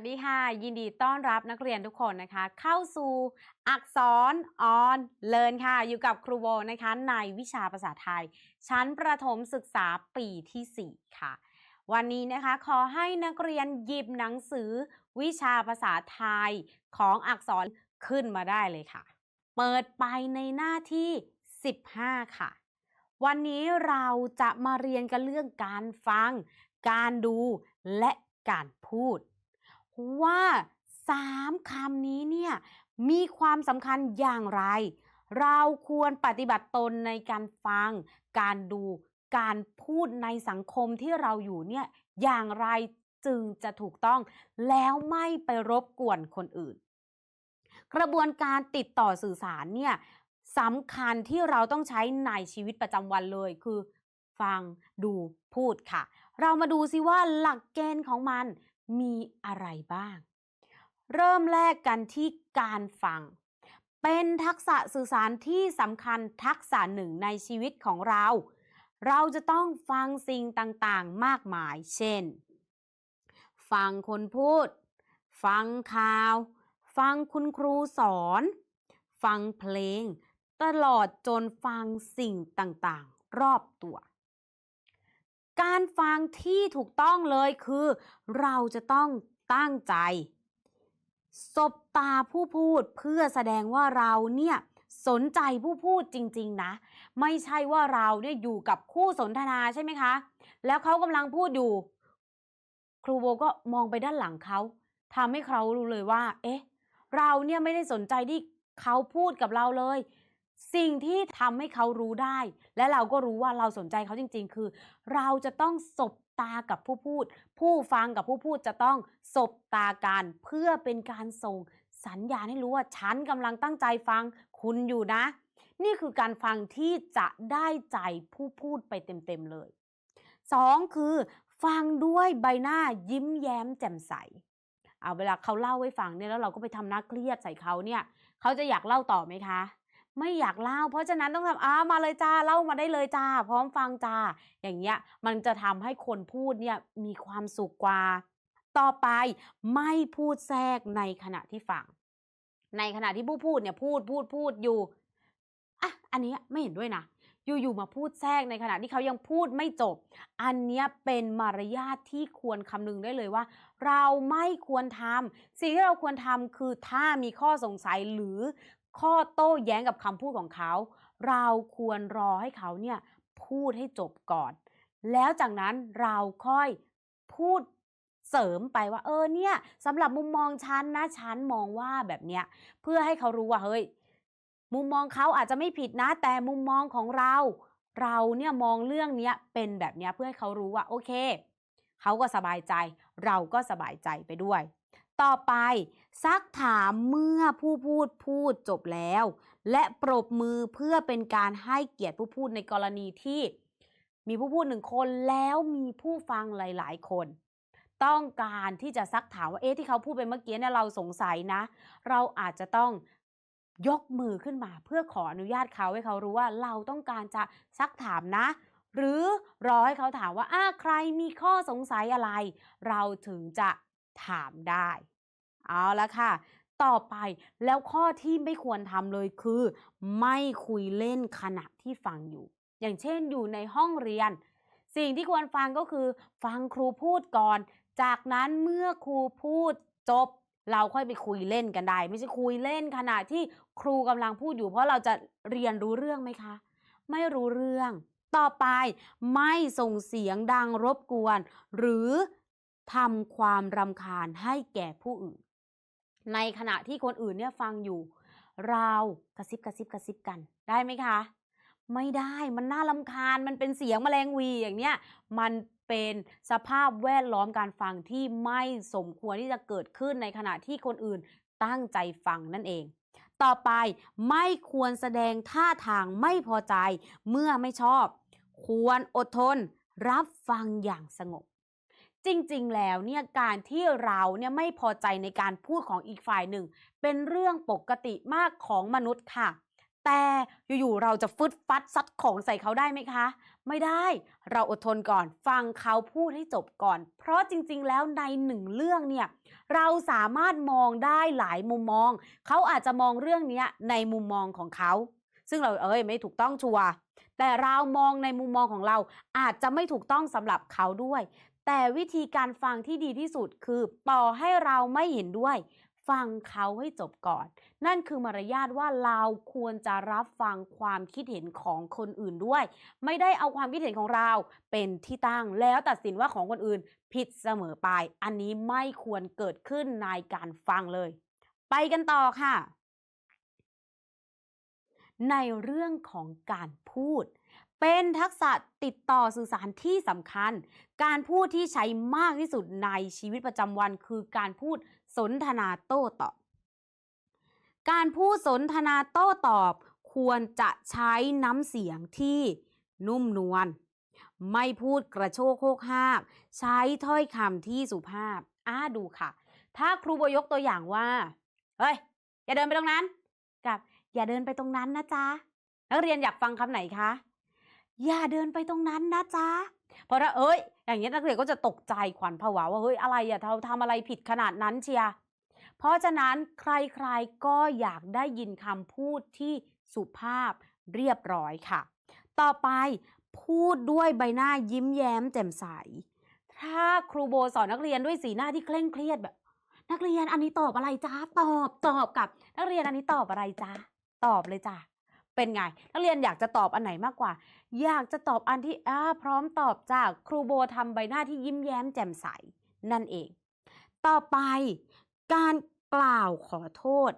วัสดีค่ะ ยินดีต้อนรับนักเรียนทุกคนนะคะ เข้าสู่อักษรออนเลินค่ะ อยู่กับครูโบนะคะในวิชาภาษาไทย ชั้นประถมศึกษาปีที่ 4 ค่ะ วันนี้นะคะขอให้นักเรียนหยิบหนังสือวิชาภาษาไทยของอักษรขึ้นมาได้เลยค่ะ เปิดไปในหน้าที่ 15 ค่ะ วันนี้เราจะมาเรียนกันเรื่องการฟัง การดูและการพูด ว่าสามคำนี้เนี่ยมีความสำคัญอย่างไร เราควรปฏิบัติตนในการฟัง การดูการพูดในสังคมที่เราอยู่เนี่ยอย่างไรจึงจะถูกต้องแล้วไม่ไปรบกวนคนอื่น กระบวนการติดต่อสื่อสารเนี่ยสำคัญที่เราต้องใช้ในชีวิตประจำวันเลยคือ ฟังดูพูดค่ะ เรามาดูซิว่าหลักเกณฑ์ของมัน มีอะไรบ้าง เริ่มแรกกันที่การฟัง เป็นทักษะสื่อสารที่สำคัญทักษะหนึ่งในชีวิตของเรา เราจะต้องฟังสิ่งต่างๆ มากมาย เช่น ฟังคนพูด ฟังข่าว ฟังคุณครูสอน ฟังเพลง ตลอดจนฟังสิ่งต่างๆ รอบตัว การฟังที่ถูกต้องเลยคือ เราจะต้องตั้งใจ สบตาผู้พูดเพื่อแสดงว่าเราเนี่ยสนใจผู้พูดจริง ๆ นะ ไม่ใช่ว่าเราเนี่ยอยู่กับคู่สนทนาใช่ไหมคะ แล้วเขากำลังพูดอยู่ ครูโบก็มองไปด้านหลังเขาทำให้เขารู้เลยว่า เอ๊ะ เราเนี่ยไม่ได้สนใจที่เขาพูดกับเราเลย สิ่งที่ทำให้เขารู้ได้ และเราก็รู้ว่าเราสนใจเขาจริง ๆ คือ เราจะต้องสบตากับผู้พูด ผู้ฟังกับผู้พูดจะต้องสบตากันเพื่อเป็นการส่งสัญญาณให้รู้ว่าฉันกำลังตั้งใจฟังคุณอยู่นะ นี่คือการฟังที่จะได้ใจผู้พูดไปเต็มๆเลยสองคือฟังด้วยใบหน้ายิ้มแย้มแจ่มใสเอาเวลาเขาเล่าให้ฟังเนี่ยแล้วเราก็ไปทำหน้าเครียดใส่เขาเนี่ย เขาจะอยากเล่าต่อไหมคะ ไม่อยากเล่า เพราะฉะนั้นต้องทำอ้ามาเลยจ้าเล่ามาได้เลยจ้า พร้อมฟังจ้า อย่างเงี้ยมันจะทำให้คนพูดเนี่ยมีความสุขกว่า ต่อไปไม่พูดแทรกในขณะที่ฟัง ในขณะที่ผู้พูดเนี่ยพูดพูดพูดอยู่อะอันนี้ไม่เห็นด้วยนะอยู่ๆมาพูดแทรกในขณะที่เขายังพูดไม่จบ อันเนี้ยเป็นมารยาทที่ควรคำนึงได้เลยว่า เราไม่ควรทำสิ่งที่เราควรทำคือถ้ามีข้อสงสัยหรือ ข้อโต้แย้งกับคำพูดของเขา เราควรรอให้เขาเนี่ยพูดให้จบก่อน แล้วจากนั้นเราค่อยพูดเสริมไปว่าเออเนี่ยสำหรับมุมมองฉันนะฉันมองว่าแบบเนี้ยเพื่อให้เขารู้ว่าเฮ้ยมุมมองเขาอาจจะไม่ผิดนะ แต่มุมมองของเรา เราเนี่ยมองเรื่องเนี้ยเป็นแบบเนี้ยเพื่อให้เขารู้ว่าโอเค เขาก็สบายใจ เราก็สบายใจไปด้วย ต่อไป ซักถามเมื่อผู้พูดพูดจบแล้ว และปรบมือเพื่อเป็นการให้เกียรติผู้พูดในกรณีที่ มีผู้พูดหนึ่งคนแล้วมีผู้ฟังหลาย ๆ คน ต้องการที่จะซักถามว่าเอ๊ะที่เขาพูดไปเมื่อกี้เนี่ยเราสงสัยนะ เราอาจจะต้องยกมือขึ้นมา เพื่อขออนุญาตเขาให้เขารู้ว่าเราต้องการจะซักถามนะ หรือรอให้เขาถามว่าอ้าใครมีข้อสงสัยอะไร เราถึงจะถามได้ เอาละค่ะ ต่อไปแล้วข้อที่ไม่ควรทำเลยคือ ไม่คุยเล่นขณะที่ฟังอยู่ อย่างเช่นอยู่ในห้องเรียน สิ่งที่ควรฟังก็คือ ฟังครูพูดก่อน จากนั้นเมื่อครูพูดจบ เราค่อยไปคุยเล่นกันได้ ไม่ใช่คุยเล่นขณะที่ครูกำลังพูดอยู่ เพราะเราจะเรียนรู้เรื่องไหมคะ ไม่รู้เรื่องต่อไปไม่ส่งเสียงดังรบกวน หรือทำความรำคาญให้แก่ผู้อื่น ในขณะที่คนอื่นเนี่ยฟังอยู่เรากระซิบกระซิบกระซิบกันได้ไหมคะ ไม่ได้มันน่ารำคาญมันเป็นเสียงแมลงวีอย่างเนี้ยมันเป็นสภาพแวดล้อมการฟังที่ไม่สมควรที่จะเกิดขึ้นในขณะที่คนอื่นตั้งใจฟังนั่นเอง ต่อไปไม่ควรแสดงท่าทางไม่พอใจเมื่อไม่ชอบ ควรอดทนรับฟังอย่างสงบ จริงๆ แล้วเนี่ยการที่เราเนี่ยไม่พอใจในการพูดของอีกฝ่ายหนึ่ง เป็นเรื่องปกติมากของมนุษย์ค่ะ แต่อยู่ๆเราจะฟึดฟัดซัดของใส่เขาได้ไหมคะ ไม่ได้เราอดทนก่อนฟังเขาพูดให้จบก่อน เพราะจริงๆ แล้วในหนึ่งเรื่องเนี่ยเราสามารถมองได้หลายมุมมอง เขาอาจจะมองเรื่องนี้ในมุมมองของเขาซึ่งเราเอ้ยไม่ถูกต้องชัวร์แต่เรามองในมุมมองของเราอาจจะไม่ถูกต้องสำหรับเขาด้วย แต่วิธีการฟังที่ดีที่สุดคือต่อให้เราไม่เห็นด้วย ฟังเขาให้จบก่อน นั่นคือมารยาทว่าเราควรจะรับฟังความคิดเห็นของคนอื่นด้วย ไม่ได้เอาความคิดเห็นของเราเป็นที่ตั้งแล้วตัดสินว่าของคนอื่นผิดเสมอไป อันนี้ไม่ควรเกิดขึ้นในการฟังเลย ไปกันต่อค่ะ ในเรื่องของการพูด เป็นทักษะติดต่อสื่อสารที่สำคัญ การพูดที่ใช้มากที่สุดในชีวิตประจำวันคือการพูดสนทนาโต้ตอบ การพูดสนทนาโต้ตอบ ควรจะใช้น้ำเสียงที่นุ่มนวล ไม่พูดกระโชกโคกหาก ใช้ถ้อยคำที่สุภาพอ่าดูค่ะ ถ้าครูโบยกตัวอย่างว่า เฮ้ย อย่าเดินไปตรงนั้น กับ อย่าเดินไปตรงนั้นนะจ๊ะ นักเรียนอยากฟังคำไหนคะ อย่าเดินไปตรงนั้นนะจ๊ะเพราะถ้าเอ้ย อย่างเงี้นักเรียนก็จะตกใจขวัญผวาว่าเฮ้ยอะไรอะเราทำอะไรผิดขนาดนั้นเชียร์เพราะฉะนั้นใครๆก็อยากได้ยินคำพูดที่สุภาพเรียบร้อยค่ะ ต่อไปพูดด้วยใบหน้ายิ้มแย้มแจ่มใส ถ้าครูโบสอนนักเรียนด้วยสีหน้าที่เคร่งเครียดแบบ นักเรียนอันนี้ตอบอะไรจ้าตอบตอบกับ นักเรียนอันนี้ตอบอะไรจ้าตอบเลยจ้า เป็นไง นักเรียนอยากจะตอบอันไหนมากกว่า อยากจะตอบอันที่อ่าพร้อมตอบจากครูโบทำใบหน้าที่ยิ้มแย้มแจ่มใสนั่นเอง ต่อไปการกล่าวขอโทษ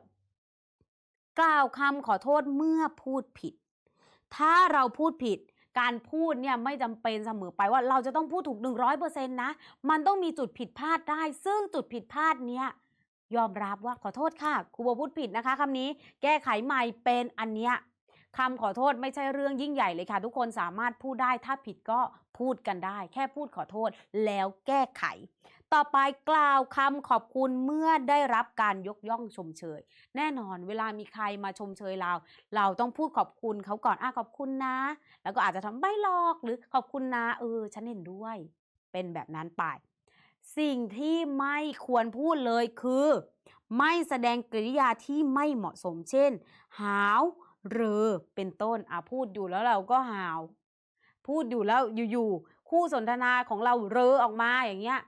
กล่าวคำขอโทษเมื่อพูดผิด ถ้าเราพูดผิด การพูดเนี่ยไม่จำเป็นเสมอไปว่าเราจะต้องพูดถูก 100%นะ มันต้องมีจุดผิดพลาดได้ ซึ่งจุดผิดพลาดเนี้ยยอมรับว่าขอโทษค่ะครูโบพูดผิดนะคะคำนี้ แก้ไขใหม่เป็นอันเนี้ย คำขอโทษไม่ใช่เรื่องยิ่งใหญ่เลยค่ะ ทุกคนสามารถพูดได้ถ้าผิดก็พูดกันได้ แค่พูดขอโทษแล้วแก้ไข ต่อไปกล่าวคำขอบคุณเมื่อได้รับการยกย่องชมเชย แน่นอนเวลามีใครมาชมเชยเรา เราต้องพูดขอบคุณเขาก่อนอะขอบคุณนะ แล้วก็อาจจะทำไม่หรอกหรือขอบคุณนะเออฉันเห็นด้วย เป็นแบบนั้นไปสิ่งที่ไม่ควรพูดเลยคือ ไม่แสดงกริยาที่ไม่เหมาะสมเช่น หาว หรือเป็นต้นอะพูดอยู่แล้วเราก็หาว พูดอยู่แล้วอยู่ๆคู่สนทนาของเราเรอออกมาอย่างเงี้ย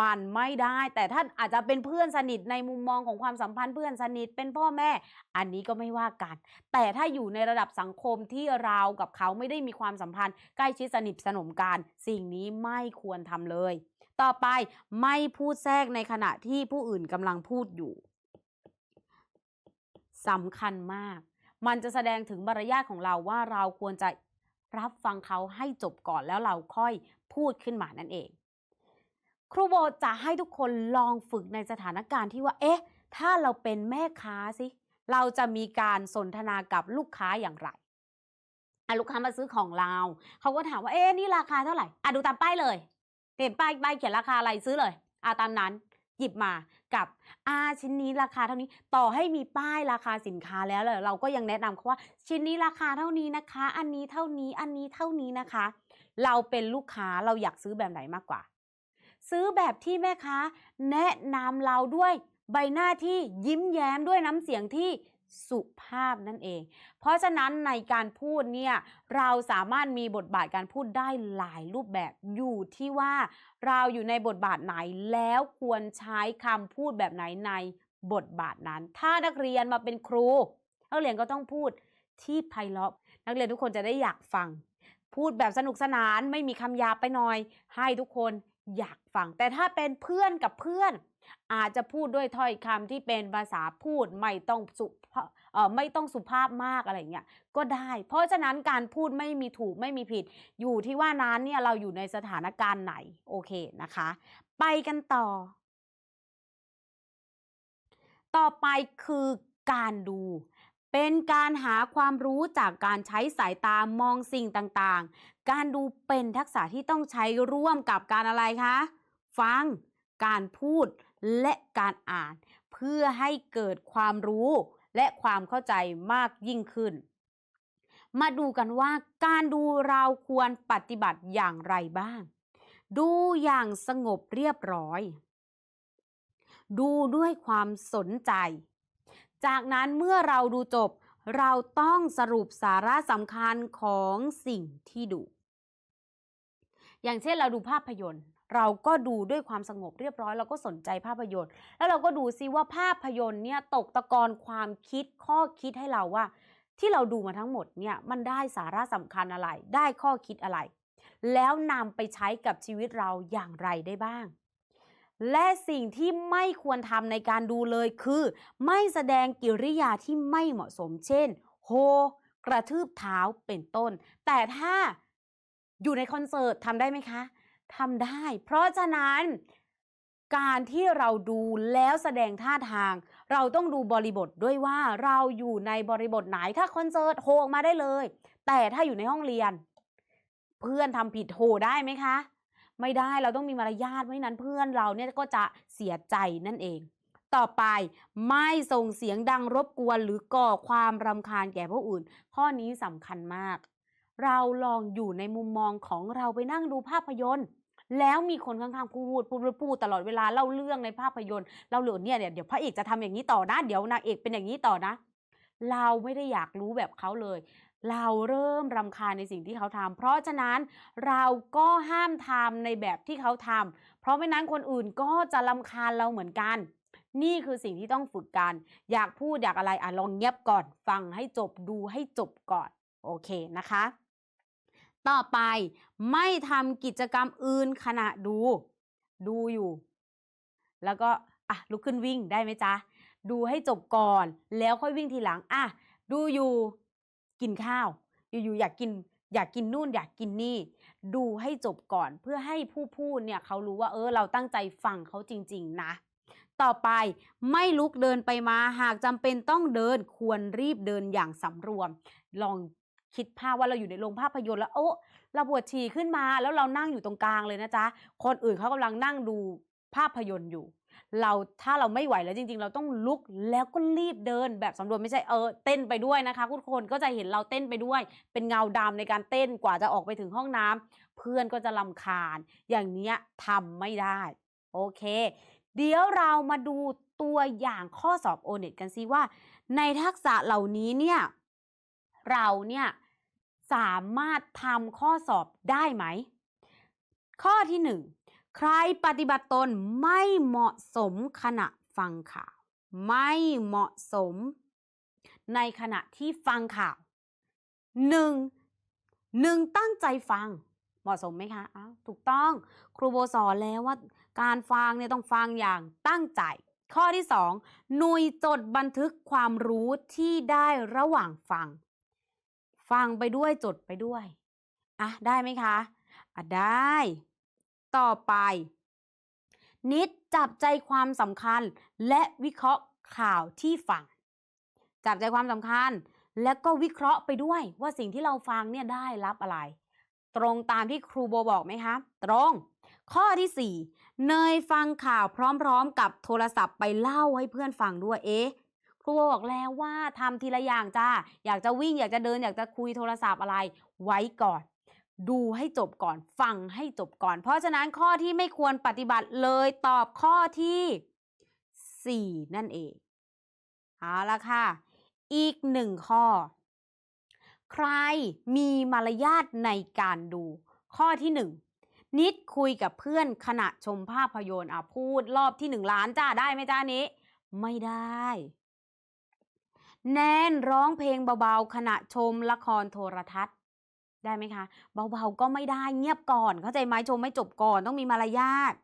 มันไม่ได้ แต่ท่านอาจจะเป็นเพื่อนสนิทในมุมมองของความสัมพันธ์เพื่อนสนิทเป็นพ่อแม่ อันนี้ก็ไม่ว่ากัน แต่ถ้าอยู่ในระดับสังคมที่เรากับเขาไม่ได้มีความสัมพันธ์ ใกล้ชิดสนิทสนมกันสิ่งนี้ไม่ควรทำเลย ต่อไปไม่พูดแทรกในขณะที่ผู้อื่นกำลังพูดอยู่สำคัญมาก มันจะแสดงถึงมารยาทของเราว่าเราควรจะรับฟังเขาให้จบก่อนแล้วเราค่อยพูดขึ้นมานั่นเอง ครูโบจะให้ทุกคนลองฝึกในสถานการณ์ที่ว่า เอ๊ะ ถ้าเราเป็นแม่ค้าสิเราจะมีการสนทนากับลูกค้าอย่างไรอะลูกค้ามาซื้อของเรา เขาก็ถามว่า เอ๊ะ นี่ราคาเท่าไหร่ อะดูตามป้ายเลย เห็นป้ายป้ายเขียนราคาอะไรซื้อเลย อะตามนั้น หยิบมากับอาชิ้นนี้ราคาเท่านี้ต่อให้มีป้ายราคาสินค้าแล้วเลยเราก็ยังแนะนำเขาว่าชิ้นนี้ราคาเท่านี้นะคะ อันนี้เท่านี้อันนี้เท่านี้นะคะ เราเป็นลูกค้าเราอยากซื้อแบบไหนมากกว่า ซื้อแบบที่แม่ค้าแนะนำเราด้วยใบหน้าที่ยิ้มแย้มด้วยน้ำเสียงที่ สุภาพนั่นเอง เพราะฉะนั้นในการพูดเนี่ยเราสามารถมีบทบาทการพูดได้หลายรูปแบบอยู่ที่ว่าเราอยู่ในบทบาทไหนแล้วควรใช้คำพูดแบบไหนในบทบาทนั้น ถ้านักเรียนมาเป็นครูนักเรียนก็ต้องพูดที่ไพเราะนักเรียนทุกคนจะได้อยากฟัง พูดแบบสนุกสนานไม่มีคำหยาบไปหน่อย ให้ทุกคนอยากฟัง แต่ถ้าเป็นเพื่อนกับเพื่อน อาจจะพูดด้วยถ้อยคำที่เป็นภาษาพูดไม่ต้องสุภาเอ่อไม่ต้องสุภาพมากอะไรเงี้ยก็ได้ เพราะฉะนั้นการพูดไม่มีถูกไม่มีผิด อยู่ที่ว่านั้นเนี่ยเราอยู่ในสถานการณ์ไหนโอเคนะคะ ไปกันต่อ ต่อไปคือการดู เป็นการหาความรู้จากการใช้สายตามองสิ่งต่างๆ การดูเป็นทักษะที่ต้องใช้ร่วมกับการอะไรคะ ฟัง การพูด และการอ่าน เพื่อให้เกิดความรู้และความเข้าใจมากยิ่งขึ้น มาดูกันว่าการดูเราควรปฏิบัติอย่างไรบ้าง ดูอย่างสงบเรียบร้อย ดูด้วยความสนใจ จากนั้นเมื่อเราดูจบเราต้องสรุปสาระสำคัญของสิ่งที่ดู อย่างเช่นเราดูภาพยนตร์ เราก็ดูด้วยความสงบเรียบร้อยเราก็สนใจภาพยนตร์ แล้วเราก็ดูซิว่าภาพยนตร์เนี่ยตกตะกอนความคิดข้อคิดให้เราว่า ที่เราดูมาทั้งหมดเนี่ยมันได้สาระสำคัญอะไร ได้ข้อคิดอะไร แล้วนำไปใช้กับชีวิตเราอย่างไรได้บ้าง และสิ่งที่ไม่ควรทำในการดูเลยคือ ไม่แสดงกิริยาที่ไม่เหมาะสม เช่น โฮ กระทืบเท้าเป็นต้น แต่ถ้าอยู่ในคอนเสิร์ตทำได้ไหมคะ ทำได้ เพราะฉะนั้นการที่เราดูแล้วแสดงท่าทาง เราต้องดูบริบทด้วยว่าเราอยู่ในบริบทไหนถ้าคอนเสิร์ตโฮออกมาได้เลย แต่ถ้าอยู่ในห้องเรียน เพื่อนทำผิดโหได้ไหมคะ ไม่ได้เราต้องมีมารยาทไม่นั้นเพื่อนเราเนี่ยก็จะเสียใจนั่นเอง ต่อไปไม่ส่งเสียงดังรบกวนหรือก่อความรำคาญแก่ผู้อื่น ข้อนี้สำคัญมาก เราลองอยู่ในมุมมองของเราไปนั่งดูภาพยนตร์ แล้วมีคนข้างๆพูดพูดพูดพูดตลอดเวลาเล่าเรื่องในภาพยนตร์เราเหลือเนี่ยเดี๋ยวพระเอกจะทำอย่างนี้ต่อนะ เดี๋ยวนางเอกเป็นอย่างนี้ต่อนะ เราไม่ได้อยากรู้แบบเขาเลย เราเริ่มรำคาญในสิ่งที่เขาทำเพราะฉะนั้นเราก็ห้ามทำในแบบที่เขาทำเพราะไม่นั้นคนอื่นก็จะรำคาญเราเหมือนกันนี่คือสิ่งที่ต้องฝึกกัน อยากพูดอยากอะไรอะลองเงียบก่อน ฟังให้จบดูให้จบก่อน โอเคนะคะ ต่อไปไม่ทำกิจกรรมอื่นขณะดู ดูอยู่ แล้วก็อะลุกขึ้นวิ่งได้ไหมจ๊ะ ดูให้จบก่อน แล้วค่อยวิ่งทีหลังอะดูอยู่กินข้าว อยู่ๆอยากกิน อยากกินนู่นอยากกินนี่ ดูให้จบก่อนเพื่อให้ผู้พูดเนี่ยเขารู้ว่าเออเราตั้งใจฟังเขาจริง ๆ นะ ต่อไปไม่ลุกเดินไปมาหากจำเป็นต้องเดินควรรีบเดินอย่างสำรวม ลอง คิดภาพว่าเราอยู่ในโรงภาพยนตร์แล้วโอ้เราปวดฉี่ขึ้นมา แล้วเรานั่งอยู่ตรงกลางเลยนะจ๊ะ คนอื่นเขากำลังนั่งดูภาพยนตร์อยู่ เราถ้าเราไม่ไหวแล้วจริง ๆ เราต้องลุกแล้วก็รีบเดินแบบสำรวมไม่ใช่เออเต้นไปด้วยนะคะทุกคนก็จะเห็นเราเต้นไปด้วย เป็นเงาดำในการเต้นกว่าจะออกไปถึงห้องน้ำเพื่อนก็จะลำคาญ อย่างเนี้ยทำไม่ได้ โอเค เดี๋ยวเรามาดูตัวอย่างข้อสอบโอเน็ตกันซิว่า ในทักษะเหล่านี้เนี่ย เราเนี่ยสามารถทำข้อสอบได้ไหม ข้อที่หนึ่งใครปฏิบัติตนไม่เหมาะสมขณะฟังข่าว ไม่เหมาะสม ในขณะที่ฟังข่าวหนึ่งหนึ่งตั้งใจฟัง เหมาะสมไหมคะอ้าวถูกต้อง ครูโบสอนแล้วว่าการฟังเนี่ยต้องฟังอย่างตั้งใจ ข้อที่สองหนุยจดบันทึกความรู้ที่ได้ระหว่างฟัง ฟังไปด้วยจดไปด้วย อะ ได้ไหมคะ อะ ได้ ต่อไป นิดจับใจความสำคัญและวิเคราะห์ข่าวที่ฟัง จับใจความสำคัญ และก็วิเคราะห์ไปด้วยว่าสิ่งที่เราฟังเนี่ยได้รับอะไร ตรงตามที่ครูโบบอกไหมคะ ตรง ข้อที่ 4 เนยฟังข่าวพร้อมๆ กับโทรศัพท์ไปเล่าให้เพื่อนฟังด้วย เอ๊ะ ครูบอกแล้วว่าทำทีละอย่างจ้า อยากจะวิ่งอยากจะเดินอยากจะคุยโทรศัพท์อะไร ไว้ก่อน ดูให้จบก่อน ฟังให้จบก่อน เพราะฉะนั้นข้อที่ไม่ควรปฏิบัติเลยตอบข้อที่ 4 นั่นเองเอาละค่ะ อีกหนึ่งข้อ ใครมีมารยาทในการดู ข้อที่ 1นิดคุยกับเพื่อนขณะชมภาพยนตร์อะพูดรอบที่1ล้านจ้าได้ไหมจ้านี้ ไม่ได้ แนนร้องเพลงเบาๆ ขณะชมละครโทรทัศน์ ได้ไหมคะ เบาๆก็ไม่ได้เงียบก่อน เข้าใจไหมชมไม่จบก่อนต้องมีมารยาท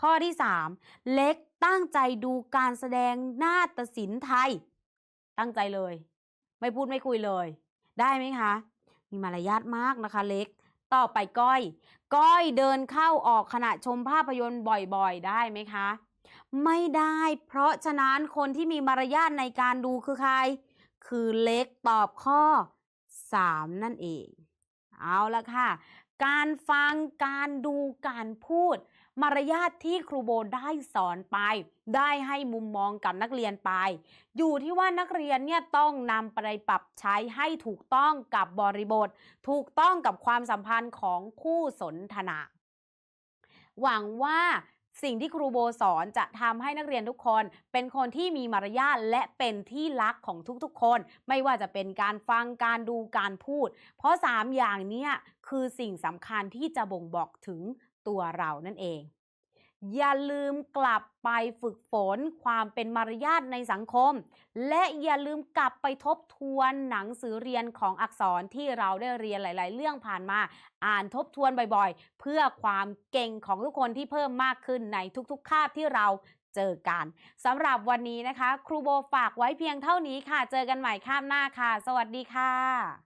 ข้อที่ 3 เล็กตั้งใจดูการแสดงนาฏศิลป์ไทย ตั้งใจเลย ไม่พูดไม่คุยเลย ได้ไหมคะ มีมารยาทมากนะคะ เล็ก ต่อไปก้อย ก้อยเดินเข้าออกขณะชมภาพยนตร์บ่อยๆ ได้ไหมคะ ไม่ได้ เพราะฉะนั้นคนที่มีมารยาทในการดูคือใคร คือเล็กตอบข้อ 3 นั่นเอง เอาละค่ะ การฟังการดูการพูด มารยาทที่ครูโบได้สอนไป ได้ให้มุมมองกับนักเรียนไป อยู่ที่ว่านักเรียนเนี่ยต้องนำไปปรับใช้ให้ถูกต้องกับบริบท ถูกต้องกับความสัมพันธ์ของคู่สนทนา หวังว่า สิ่งที่ครูโบสอนจะทำให้นักเรียนทุกคน เป็นคนที่มีมารยาทและเป็นที่รักของทุกๆคน ไม่ว่าจะเป็นการฟังการดูการพูด เพราะ 3 อย่างนี้คือสิ่งสำคัญที่จะบ่งบอกถึงตัวเรานั่นเอง อย่าลืมกลับไปฝึกฝนความเป็นมารยาทในสังคม และอย่าลืมกลับไปทบทวนหนังสือเรียนของอักษรที่เราได้เรียนหลาย ๆ เรื่องผ่านมา อ่านทบทวนบ่อยๆ เพื่อความเก่งของทุกคนที่เพิ่มมากขึ้นในทุกๆ คาบที่เราเจอกันสำหรับวันนี้นะคะ ครูโบฝากไว้เพียงเท่านี้ค่ะ เจอกันใหม่คาบหน้าค่ะ สวัสดีค่ะ